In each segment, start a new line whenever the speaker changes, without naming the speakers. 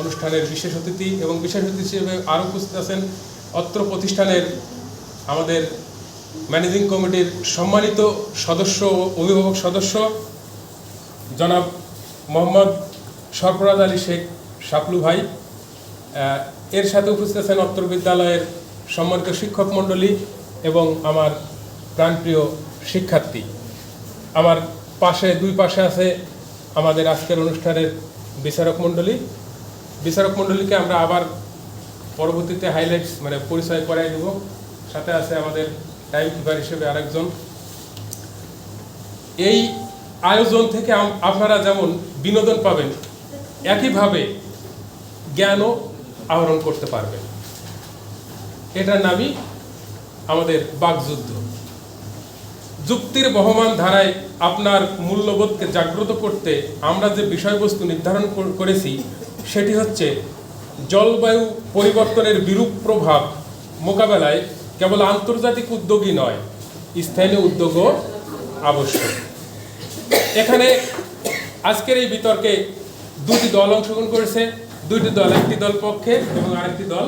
অনুষ্ঠানের বিশেষ অতিথি এবং বিশেষ অতিথি হিসেবে আরও উপস্থিত আছেন অত্র প্রতিষ্ঠানের আমাদের ম্যানেজিং কমিটির সম্মানিত সদস্য ও অভিভাবক সদস্য, জনাব মোহাম্মদ সরফরাজ আলী শেখ শাপলু ভাই। এর সাথে উপস্থিত আছেন অত্র বিদ্যালয়ের সম্মানিত শিক্ষক মণ্ডলী এবং আমার প্রাণপ্রিয় শিক্ষার্থী। আমার পাশে, দুই পাশে আছে আমাদের আজকের অনুষ্ঠানের বিচারক মণ্ডলী। বিচারক মণ্ডলীকে আমরা আবার পরবর্তীতে হাইলাইটস মানে পরিচয় করাই দেব। সাথে আছে আমাদের টাইম কিপার হিসেবে আরেকজন। এই আয়োজন থেকে আপনারা যেমন বিনোদন পাবেন, একইভাবে জ্ঞানও আহরণ করতে পারবেন। এটার নামই আমাদের বাকযুদ্ধ। যুক্তির বহমান ধারায় আপনার মূল্যবোধকে জাগ্রত করতে আমরা যে বিষয়বস্তু নির্ধারণ করেছি সেটি হচ্ছে জলবায়ু পরিবর্তনের বিরূপ প্রভাব মোকাবেলায় কেবল আন্তর্জাতিক উদ্যোগই নয়, স্থানীয় উদ্যোগও আবশ্যক। এখানে আজকের এই বিতর্কে দুটি দল অংশগ্রহণ করেছে, দুইটি দল, একটি দল পক্ষে এবং আরেকটি দল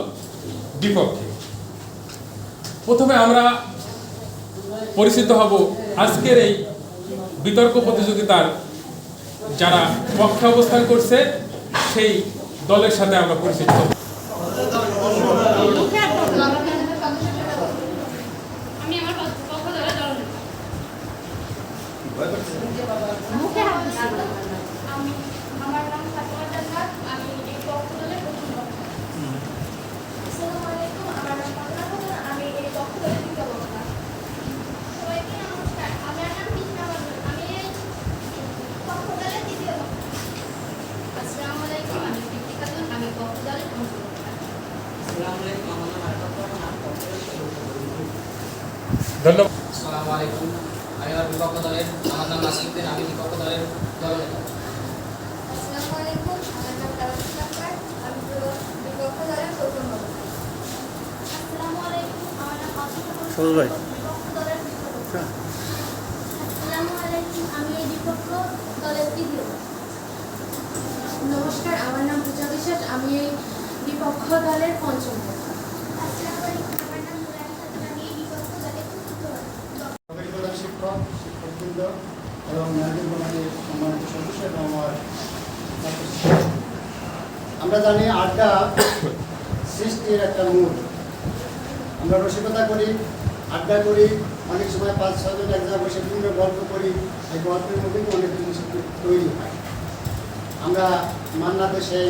বিপক্ষে। প্রথমে আমরা পরিচিত হব আজকের এই বিতর্ক প্রতিযোগিতার যারা পক্ষে অবস্থান করছে সেই দলের সাথে আমরা পরিচিত হব
আমি আমার পক্ষ ধরে দল নেব। আমি আমার নাম ফাতেমা জান্নাত আমি এই পক্ষ দলের প্রথম বক্তা
আসসালামু আলাইকুম আমার নাম ফাতেমা খাতুন আমি এই পক্ষ থেকে দ্বিতীয় বক্তা সবাইকে নমস্কার আমার নাম কৃষ্ণা মণ্ডল আমি এই পক্ষ দলের তৃতীয় বক্তা
আসসালামু আলাইকুম আমি তৃপ্তি খাতুন আমি পক্ষ দলের প্রথম বক্তা
আসসালামু আলাইকুম আমার নাম আরফাত রহমান আমি পক্ষের
ধন্যবাদ
আসসালামু আলাইকুম আমি আমার বিপক্ষ দলের আমার নাম নাসিরুদ্দিন আমি বিপক্ষ দলনেতা
ভাই।
নমস্কার আমার নাম পূজা বিশ্বাস। আমি এই বিপক্ষ দলের পঞ্চম বক্তা।
আসসালামু আলাইকুম আমার নাম নুরান খাতুন আমি এই বিপক্ষ দলের চতুর্থ বক্তা
সরকারি প্রধান শিক্ষক শিক্ষকবৃন্দ এবং ম্যানেজিং কমিটির সম্মানিত সদস্য এবং আমার ছাত্রছাত্রী। আমরা জানি আড্ডা সৃষ্টির একটা মূল। আমরা রসিকতা করি, আড্ডা করি, অনেক সময় পাঁচ ছজন এক জায়গায় বসে বিভিন্ন গল্প করি, এই গল্পের মধ্যে অনেক জিনিস তৈরি হয়। আমরা মান্নাতে সেই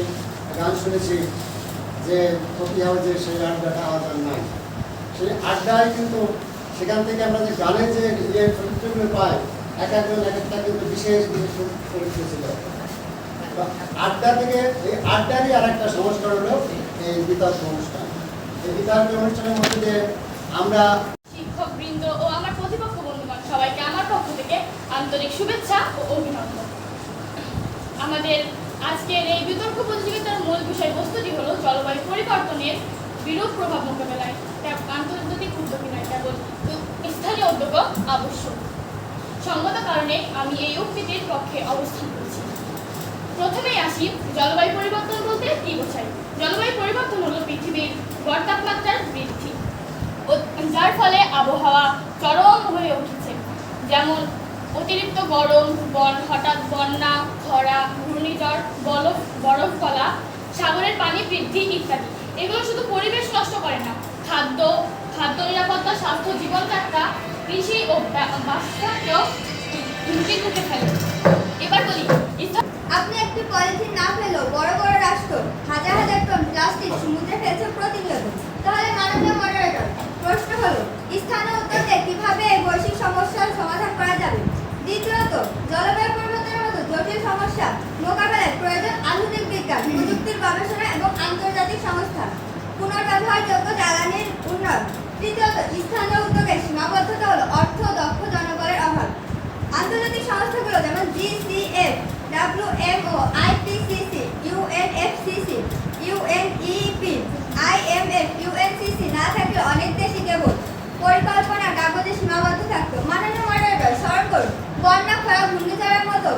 গান শুনেছি যে, কফি হাউসের সেই আড্ডাটা আওয়াজ নাই। সেই আড্ডায় কিন্তু সেখান থেকে আমরা যে গানের যে ইয়ে চরিত্রগুলো পাই, এক একজন এক একটা কিন্তু বিশেষ বিশেষ চরিত্র ছিল। আড্ডা থেকে এই আড্ডারই আর একটা সংস্কার হলো এই বিতর্ক অনুষ্ঠান। এই বিতর্ক অনুষ্ঠানের মধ্যে দিয়ে আমরা
ও আমার প্রতিপক্ষ সবাইকে আমার পক্ষ থেকে আন্তরিক শুভেচ্ছা ও অভিনন্দন। আমাদের আজকের এই বিতর্ক প্রতিযোগিতার মূল বিষয়বস্তুটি হলো জলবায়ু পরিবর্তনের বিরূপ প্রভাব মোকাবেলায় আন্তর্জাতিক উদ্যোগী নয় কেবল স্থানীয় উদ্যোগও আবশ্যক। সঙ্গত কারণে আমি এই উক্তিটির পক্ষে অবস্থান করছি প্রথমেই আসি জলবায়ু পরিবর্তন বলতে কি বোঝায়? জলবায়ু পরিবর্তন হলো পৃথিবীর গড় তাপমাত্রার বৃদ্ধি যার ফলে আবহাওয়া চরম হয়ে উঠেছে। যেমন অতিরিক্ত গরম, বন, হঠাৎ বন্যা, খরা, ঘূর্ণিঝড় বরফ বরফ গলা সাগরের পানি বৃদ্ধি ইত্যাদি। এগুলো শুধু পরিবেশ নষ্ট করে না, খাদ্য খাদ্য নিরাপত্তা, স্বাস্থ্য, জীবনযাত্রা কৃষি ও বা- বাসস্থানকেও হুমকির মুখে ফেলে। এবার বলি স্থান-
পলিথিন না ফেলেও বড় বড় রাষ্ট্র, হাজার হাজার টন প্লাস্টিক সমুদ্রে ফেলছে প্রতিনিয়ত তাহলে মাননীয় মডারেটর প্রশ্ন হলো স্থানীয় উদ্যোগে কীভাবে এই বৈশ্বিক সমস্যার সমাধান করা যাবে? দ্বিতীয়ত, জলবায়ু পরিবর্তনের মতো জটিল সমস্যা মোকাবেলায় প্রয়োজন আধুনিক বিজ্ঞান, প্রযুক্তির গবেষণা এবং আন্তর্জাতিক সংস্থা। পুনর্ব্যবহারযোগ্য জ্বালানির উন্নয়ন। তৃতীয়ত, স্থানীয় উদ্যোগের সীমাবদ্ধতা হলো অর্থ দক্ষ জনবলের অভাব। আন্তর্জাতিক সংস্থাগুলো যেমন GCF WMO IPCC UNFCCC UNEP IMF UNCC না থাকলে অনেক দেশই কেবল পরিকল্পনা, কাগজে সীমাবদ্ধ থাকতো। মাননীয় মডারেটর স্মরণ করুন, বন্যা, খরা, ঘূর্ণিঝড়ের মতো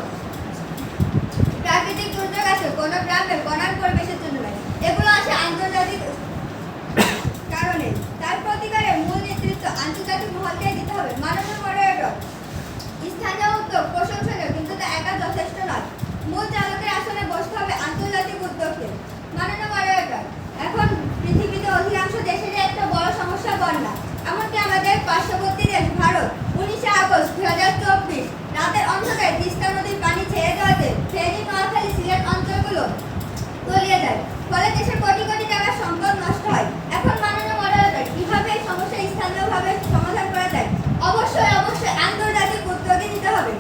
প্রাকৃতিক দুর্যোগ আসে কোনো গ্রামে বনাম পরিবেশের জন্য নয়। এগুলো আছে আন্তর্জাতিক কারণে। তার প্রতিকারে মূল নেতৃত্ব আন্তর্জাতিক মহলকে দিতে হবে। মাননীয় মডারেটর স্থানীয় উদ্যোগ তা একা যথেষ্ট নয়। মূল চালকের আসনে বসতে হবে আন্তর্জাতিক উদ্যোগকে। মাননীয় এখন পৃথিবীতে অধিকাংশ দেশের একটা বড় সমস্যা বন্যা এমনকি আমাদের পার্শ্ববর্তী দেশ ভারত উনিশে আগস্ট দুই হাজার চব্বিশ রাতের অন্ধকারে তিস্তা নদীর পানি ছেড়ে দেওয়াতে ফেনী নোয়াখালী সিলেট অঞ্চলগুলো তলিয়ে যায় ফলে দেশের কোটি কোটি টাকার সম্পদ নষ্ট হয় এখন মাননীয় মডারেটর কীভাবে এই সমস্যা স্থানীয়ভাবে সমাধান করা যায় অবশ্যই অবশ্যই আন্তর্জাতিক উদ্যোগে নিতে হবে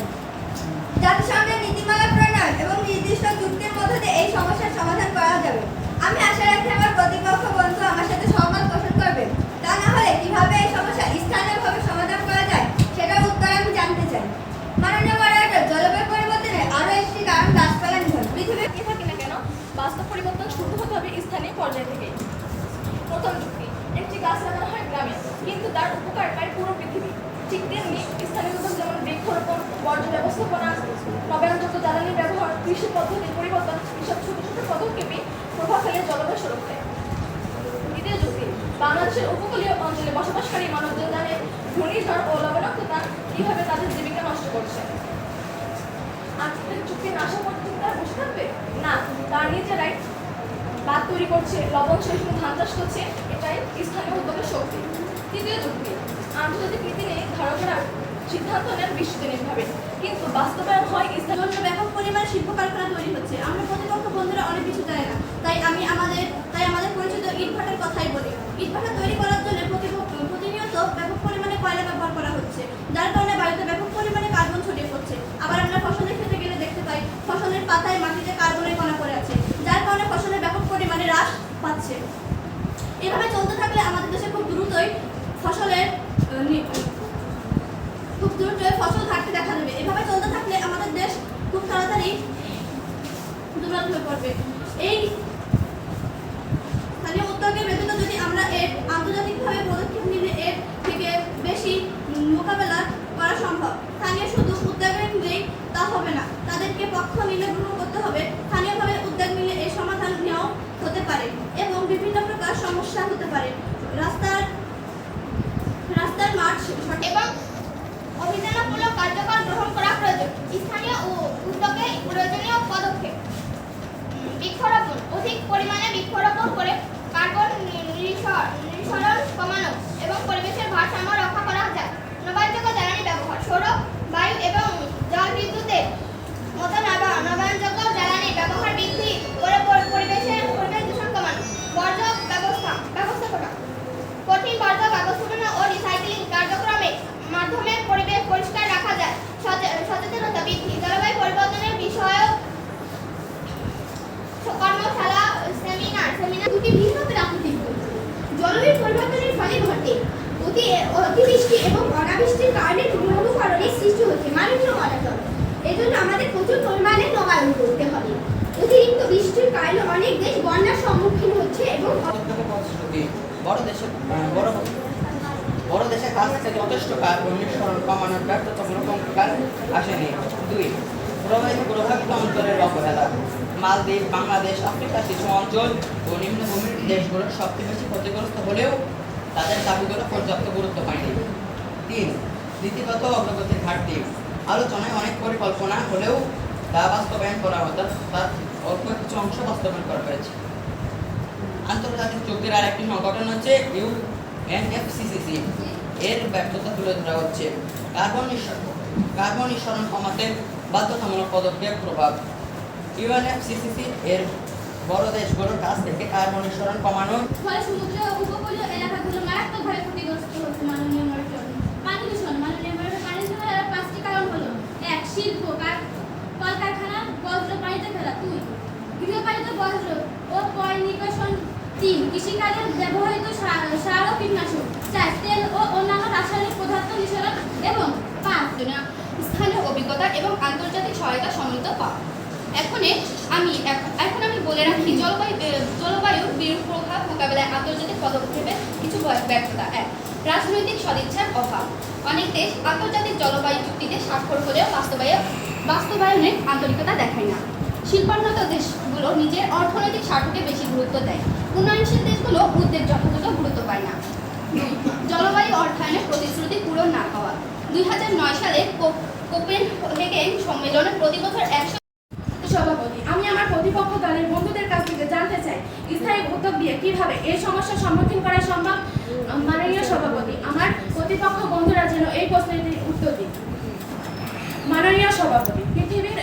জাতিসংঘের নীতিমালা প্রণয়ন এবং নির্দিষ্ট যুক্তির মধ্যে দিয়ে এই সমস্যার সমাধান করা যাবে আমি আশা রাখি আমার প্রতিপক্ষ বন্ধু আমার সাথে সহমত পোষণ করবে তা না হলে কীভাবে এই সমস্যা স্থানীয়ভাবে সমাধান করা যায় সেটার উত্তর আমি জানতে চাই মাননীয় মডারেটর জলবায়ু পরিবর্তনের আরও একটি কারণ গাছপালা নিধন পৃথিবীর
কে থাকি না কেন বাস্তব পরিবর্তন শুরু হতে হবে স্থানীয় পর্যায় থেকে প্রথম যুক্তি একটি গাছ লাগানো হয় গ্রামে কিন্তু তার উপকার পায় পুরো পৃথিবী। ঠিক তেমনি স্থানীয় উদ্যোগ যেমন বৃক্ষরোপণ, বর্জ্য ব্যবস্থাপনা নবায়নযোগ্য জ্বালানি ব্যবহার, কৃষি পদ্ধতির পরিবর্তন, এসব ছোট ছোট পদক্ষেপে প্রভাব ফেলে জলবায়ু সুরক্ষায়। দ্বিতীয় যুক্তি, বাংলাদেশের উপকূলীয় অঞ্চলে বসবাসকারী মানবজন জানে ঘূর্ণিঝড় ও লবণাক্ততা কীভাবে তাদের জীবিকা নষ্ট করছে। আর্থিক চুক্তি নাশা করতে তারা বসে থাকবে না, তার নিজেরাই বাদ তৈরি করছে, লবণ সহিষ্ণু ধান চাষ করছে, এটাই স্থানীয় উদ্যোগের শক্তি। তৃতীয় যুক্তি, আন্তর্জাতিক নীতি নিয়ে ধারকেরা সিদ্ধান্ত নেন বিশ্বজনীনভাবে। কিন্তু বাস্তবায়ন হয় স্থানীয়
জন্য ব্যাপক পরিমাণে শিল্প কারখানা তৈরি হচ্ছে। আমরা প্রতিপক্ষ বন্ধুরা অনেক কিছু জানি না। তাই আমি আমাদের, তাই আমাদের পরিচিত ইটভাটার কথাই বলি। ইটভাটা তৈরি করার জন্য প্রতিনিয়ত ব্যাপক পরিমাণে কয়লা ব্যবহার করা হচ্ছে। যার কারণে বায়ুতে ব্যাপক পরিমাণে কার্বন ছড়িয়ে পড়ছে। আবার আমরা ফসলের ক্ষেত্রে গেলে দেখতে পাই, ফসলের পাতায় মাটিতে কার্বনের কণা পড়ে আছে। যার কারণে ফসলের ব্যাপক পরিমাণে হ্রাস পাচ্ছে। এভাবে চলতে থাকলে আমাদের দেশে খুব দ্রুতই ফসলের খুব দ্রুতই ফসল ঘাটতি দেখা দেবে। এভাবে চলতে থাকলে আমাদের দেশ খুব তাড়াতাড়ি দুর্বল হয়ে পড়বে। এই স্থানীয় উদ্যোগের ব্যতীত যদি আমরা এর আন্তর্জাতিকভাবে পদক্ষেপ নিলে এর থেকে বেশি মোকাবেলা করা সম্ভব। স্থানীয় শুধু উদ্যোগে নিলেই তা হবে না, তাদেরকে পক্ষ নিলে গ্রহণ করতে হবে। স্থানীয়ভাবে উদ্যোগ নিলে এই সমাধান নেওয়াও হতে পারে এবং বিভিন্ন প্রকার সমস্যা হতে পারে। রাস্তার
বৃক্ষরোপণ, অধিক পরিমাণে বৃক্ষরোপণ করে কার্বন নিঃসরণ কমানো এবং পরিবেশের ভারসাম্য রক্ষা করা যায়। নবায়নযোগ্য জ্বালানি ব্যবহার বায়ু এবং জল বিদ্যুতের মতো নবা- নবায়নযোগ্য জ্বালানি ব্যবহার বৃদ্ধি করে পরি- পরিবেশের পরিবেশ দূষণ কমানো বর্জ্য ব্যবস্থা ব্যবস্থাপনা কঠিন বর্জ্য ব্যবস্থাপনা ও রিসাইক্লিং কার্যক্রমের মাধ্যমে পরিবেশ পরিষ্কার রাখা যায় সচে- সচেতনতা বৃদ্ধি জলবায়ু পরিবর্তনের বিষয়ে কর্মশালা সেমিনার
দুটি ভিন্ন প্রাকৃতিক জলবায়ু পরিবর্তনের ফলে ঘটে। অতি, অতিবৃষ্টি এবং অনাবৃষ্টির কারণে কারণে সৃষ্টি হচ্ছে। মাননীয় মডাটর এজন্য আমাদের প্রচুর পরিমাণে নবায়ন করতে হবে। অতিরিক্ত বৃষ্টির কারণে অনেক দেশ বন্যার সম্মুখীন হচ্ছে এবং
বড় দেশে বড় বড় দেশের কাছ থেকে যথেষ্ট নিঃসরণ কমানোর ব্যর্থতামূলক অঙ্গীকার আসেনি। দুই, প্রবাহিত প্রভাবিত অঞ্চলের অবহেলা। মালদ্বীপ, বাংলাদেশ আফ্রিকার কিছু অঞ্চল ও নিম্নভূমির দেশগুলোর সবচেয়ে বেশি ক্ষতিগ্রস্ত হলেও তাদের দাবিগুলো পর্যাপ্ত গুরুত্ব পায়নি। তিন, নীতিগত অগ্রগতির ঘাটতি। আলোচনায় অনেক পরিকল্পনা হলেও তা বাস্তবায়ন করা হতো তার অল্প কিছু অংশ বাস্তবায়ন করা হয়েছে। আন্তর্জাতিক চুক্তির আর একটি সংগঠন হচ্ছে ইউএনএফসিসিসি এর ব্যর্থতা তুলে ধরা হচ্ছে। কার্বন নিঃসরণ কার্বন নিঃসরণ কমাতে বাধ্যতামূলক পদক্ষেপ প্রভাব। ইউএনএফসিসিসি এর বড় দেশগুলোর কাছ থেকে কার্বন নিঃসরণ কমানো?
ফলে সমুদ্র উপকূলীয় এলাকাগুলো মারাত্মকভাবে ক্ষতিগ্রস্ত হচ্ছে মাননীয় মডাটর পানি দূষণ মাননীয় মডাটর পানি দূষণের পাঁচটি কারণ হলো, এক, শিল্প, কার কলকারখানা, বজ্র, পানিতে ফেলা। দুই, গৃহপালিত বজ্র ও পয় তিন, কৃষিকাজে ব্যবহৃত সার ও কীটনাশক। চার, তেল ও অন্যান্য রাসায়নিক পদার্থ নিঃসরণ এবং পাঁচ,
স্থানীয় অভিজ্ঞতা এবং আন্তর্জাতিক সহায়তা সম্মিলিত পাওয়া এখন আমি এখন আমি বলে রাখি, জলবায়ু জলবায়ুর বিরূপ প্রভাব মোকাবেলায় আন্তর্জাতিক পদক্ষেপে কিছু ব্যর্থতা। এক, রাজনৈতিক সদিচ্ছার অভাব। অনেক দেশ আন্তর্জাতিক জলবায়ু চুক্তিতে স্বাক্ষর হলেও বাস্তবায়ন বাস্তবায়নে আন্তরিকতা দেখায় না।
শিল্পোন্নত দেশগুলো নিজের অর্থনৈতিক স্বার্থকে বেশি গুরুত্ব দেয়। উন্নয়নশীল দেশগুলো উদ্বেগ যথাযথ গুরুত্ব পায় না। জলবায়ু অর্থায়নের প্রতিশ্রুতি পূরণ না হওয়া। দুই হাজার নয় সালে কোপেনহেগেন সম্মেলনে প্রতি বছর একশো
সভাপতি। আমি আমার প্রতিপক্ষ দলের বন্ধুদের কাছ থেকে জানতে চাই, স্থায়ী উদ্যোগ দিয়ে কীভাবে এই সমস্যার সম্মুখীন করা সম্ভব? মাননীয় সভাপতি, আমার প্রতিপক্ষ বন্ধুরা যেন এই প্রশ্নের উত্তর দিন। মাননীয় সভাপতি, পৃথিবীর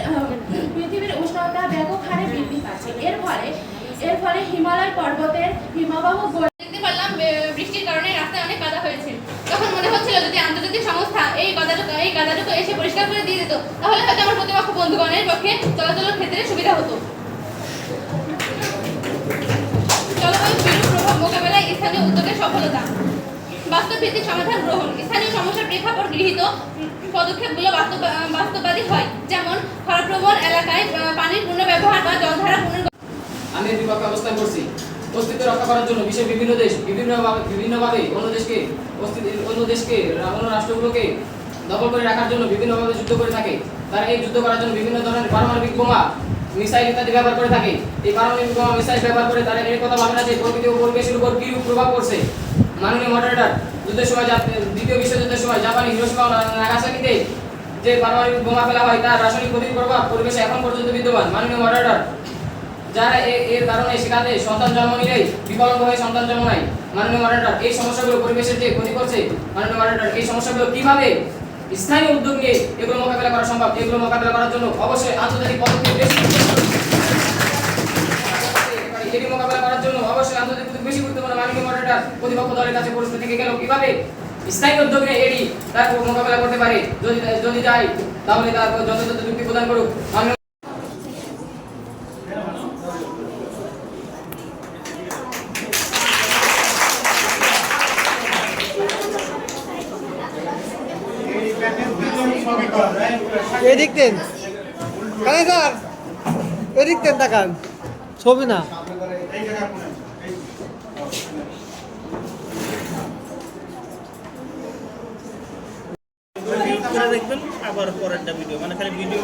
পৃথিবীর উষ্ণতা ব্যাপক হারে বৃদ্ধি পাচ্ছে। এর ফলে এর ফলে হিমালয় পর্বতের হিমবাহ
দেখতে পারলাম বৃষ্টির কারণে রাস্তায় অনেক কাদা হয়েছে। তখন মনে হচ্ছিল যদি আন্তর্জাতিক সংস্থা এই কাদাটুকু এই কাদাটুকু এসে পরিষ্কার করে দিয়ে দিত, তাহলে হয়তো আমার প্রতিপক্ষ বন্ধুগণের পক্ষে চলাচলের ক্ষেত্রে সুবিধা হতো। জলবায়ু প্রভাব মোকাবেলায় স্থানীয় উদ্যোগের সফলতা। বাস্তব ভিত্তিক সমাধান গ্রহণ। স্থানীয় সমস্যার প্রেক্ষাপট গৃহীত পদক্ষেপগুলো হয়। যেমন খরাপ্রবণ এলাকায় পানির পূর্ণ ব্যবহার বা জলধারা পুনর্
আমি অবস্থান করছি। অস্তিত্ব রক্ষা করার জন্য বিশ্বের বিভিন্ন দেশ বিভিন্নভাবে বিভিন্নভাবে অন্য দেশকে অন্য দেশকে, অন্য রাষ্ট্রগুলোকে দখল করে রাখার জন্য বিভিন্নভাবে যুদ্ধ করে থাকে। তারা এই যুদ্ধ করার জন্য বিভিন্ন ধরনের পারমাণবিক বোমা, মিসাইল ইত্যাদি ব্যবহার করে থাকে। এই পারমাণবিক বোমা, মিসাইল ব্যবহার করে তারা এই কথা ভাবে না যে প্রকৃতি ও পরিবেশের উপর কিরূপ প্রভাব পড়ছে। মাননীয় মডারেটর যুদ্ধের সময় দ্বিতীয় বিশ্বযুদ্ধের সময় জাপানি, হিরোশিমা নাগাসাকিতে যে পারমাণবিক বোমা ফেলা হয়, তার রাসায়নিক ক্ষতির প্রভাব পরিবেশে এখন পর্যন্ত বিদ্যমান। মাননীয় মডারেটর যারা এর কারণে সেখানে সন্তান জন্ম নিলেই বিকলাঙ্গ হয়ে সন্তান জন্ম নেয়। মাননীয় মডারেটর এই সমস্যাগুলো পরিবেশের যে ক্ষতি করছে, মাননীয় মডারেটর এই সমস্যাগুলো কীভাবে স্থানীয় উদ্যোগ নিয়ে এগুলো মোকাবেলা করা সম্ভব, এগুলো মোকাবেলা করার জন্য অবশ্যই আন্তর্জাতিক পদক্ষেপ বেশি এটি মোকাবেলা করার জন্য অবশ্যই আন্তর্জাতিক পদক্ষেপ বেশি গুরুত্বপূর্ণ। মাননীয় মডেলটা প্রতিপক্ষ দলের কাছে প্রশ্ন থেকে গেল। কীভাবে স্থায়ী উদ্যোগ নিয়ে এটি তার মোকাবেলা করতে পারে? যদি যদি যায় তাহলে তার যথাযথ যুক্তি প্রদান করুক মাননীয়
এদিক দেন কানে স্যার এদিক দেন তাকান ছবি না।
দেখবেন আবার ভিডিও মানে খালি ভিডিও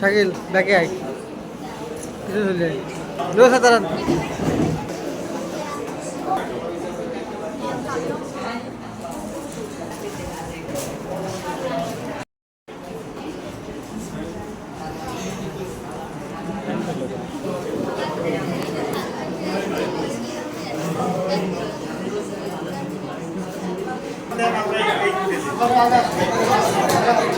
শাকিল ব্যাকে আয়। কিছু দাঁড়ান। Gracias.